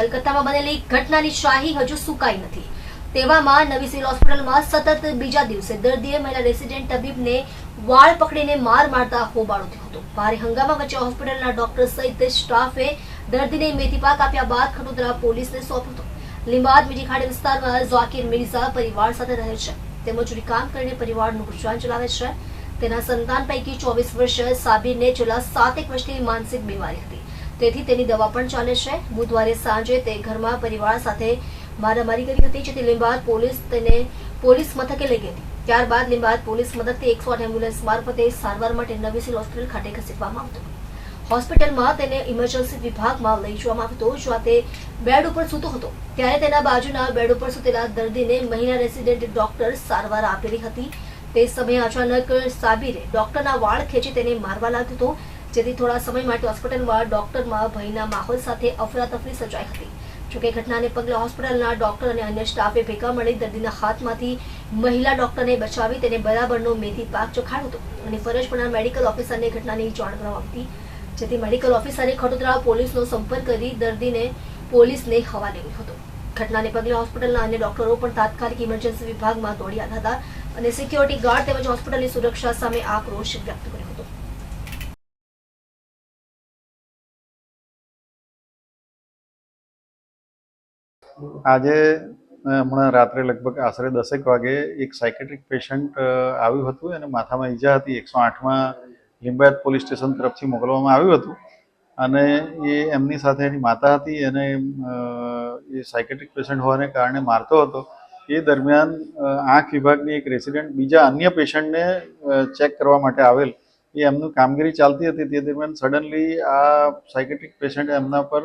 કલકત્તામાં બનેલી ઘટનાની શાહી હજુ સુકાઈ નથી. તેવામાં નવી સિવિલ હોસ્પિટલમાં સતત બીજા દિવસે દર્દીએ મહિલા રેસિડેન્ટ તબીબને વાળ પકડીને માર મારતા હોબાળો થયો હતો. ભારે હંગામા વચ્ચે હોસ્પિટલના ડોક્ટર સહિત સ્ટાફે દર્દીને મેથી પાક આપ્યા બાદ ખટોદરા પોલીસને સોંપ્યો હતો. લીંબાદ બીજી ખાડી વિસ્તારમાં ઝાકીર મિર્ઝા પરિવાર સાથે રહે છે. તે મજૂરી કામ કરીને પરિવારનું ગુજરાન ચલાવે છે. તેના સંતાન પૈકી ચોવીસ વર્ષ સાબિરને છેલ્લા સાતેક વર્ષથી માનસિક બીમારી હતી. તેથી તેની દવા પણ ચાલે છે. બુધવારે સાંજે તે ઘરમાં પરિવાર સાથે મારામારી કરી હતી, જેથી લીંબાદ પોલીસ તેને પોલીસ મથકે લઈ ગઈ ત્યારબાદ લીંબાદ પોલીસ મદદથી એકસો આઠ એમ્બ્યુલન્સ મારફતે સારવાર માટે નવી હોસ્પિટલ ખાતે ખસેડવામાં આવતો. હોસ્પિટલમાં તેને ઇમરજન્સી વિભાગમાં લઈ જવામાં આવતો જ્યાં તે બેડ ઉપર સૂતો હતો. ત્યારે તેના બાજુના બેડ ઉપર સૂતેલા દર્દીને મહિલા રેસિડેન્ટ ડોક્ટર સારવાર આપેલી હતી. તે સમયે અચાનક સાબિરે ડોક્ટરના વાળ ખેંચી તેને મારવા લાગ્યો હતો. જેથી થોડા સમય માટે હોસ્પિટલમાં, ડોક્ટરમાં, ભયના માહોલ સાથે અફરાતફરી સર્જાઈ હતી. જોકે ઘટનાને પગલે હોસ્પિટલના ડોક્ટર અને અન્ય સ્ટાફે ભેગા મળી દર્દીના હાથમાંથી મહિલા ડોક્ટરને બચાવી તેને બરાબરનો મેથી પાક ચખાડ્યો હતો. અને ફરજ મેડિકલ ઓફિસરને ઘટનાની જાણ કરવામાં હતી. જેથી મેડિકલ ઓફિસરે ખડોદરા પોલીસનો સંપર્ક કરી દર્દીને પોલીસને હવાલે કર્યો હતો. ઘટનાને પગલે હોસ્પિટલના અન્ય ડોક્ટરો પણ તાત્કાલિક ઇમરજન્સી વિભાગમાં દોડી આવ્યા હતા અને સિક્યોરિટી ગાર્ડ તેમજ હોસ્પિટલની સુરક્ષા સામે આક્રોશ વ્યક્ત કર્યો. આજે હમણાં રાત્રે લગભગ આશરે દસેક વાગે એક સાયકેટ્રિક પેશન્ટ આવ્યું હતું. અને માથામાં ઈજા હતી. એકસો આઠમાં લિંબાયત પોલીસ સ્ટેશન તરફથી મોકલવામાં આવ્યું હતું. અને એ એમની સાથે એની માતા હતી. અને એ સાયકેટ્રિક પેશન્ટ હોવાને કારણે મારતો હતો. એ દરમિયાન આંખ વિભાગની એક રેસિડેન્ટ બીજા અન્ય પેશન્ટને ચેક કરવા માટે આવેલ. એ એમનું કામગીરી ચાલતી હતી. તે દરમિયાન સડનલી આ સાયકેટ્રિક પેશન્ટ એમના પર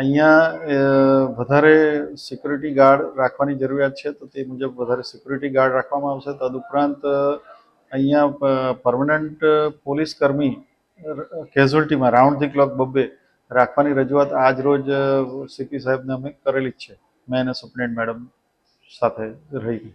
અહીંયા વધારે સિક્યુરિટી ગાર્ડ રાખવાની જરૂરિયાત છે, તો તે મુજબ વધારે સિક્યુરિટી ગાર્ડ રાખવામાં આવશે. તદુપરાંત અહીંયા પરમનન્ટ પોલીસ કર્મી કેઝ્યુઅલ્ટીમાં રાઉન્ડ ધી ક્લોક બબ્બે રાખવાની રજૂઆત આજ રોજ સીપી સાહેબને અમે કરેલી જ છે. મેં અને સુપ્રિન્ટ મેડમ સાથે રહી.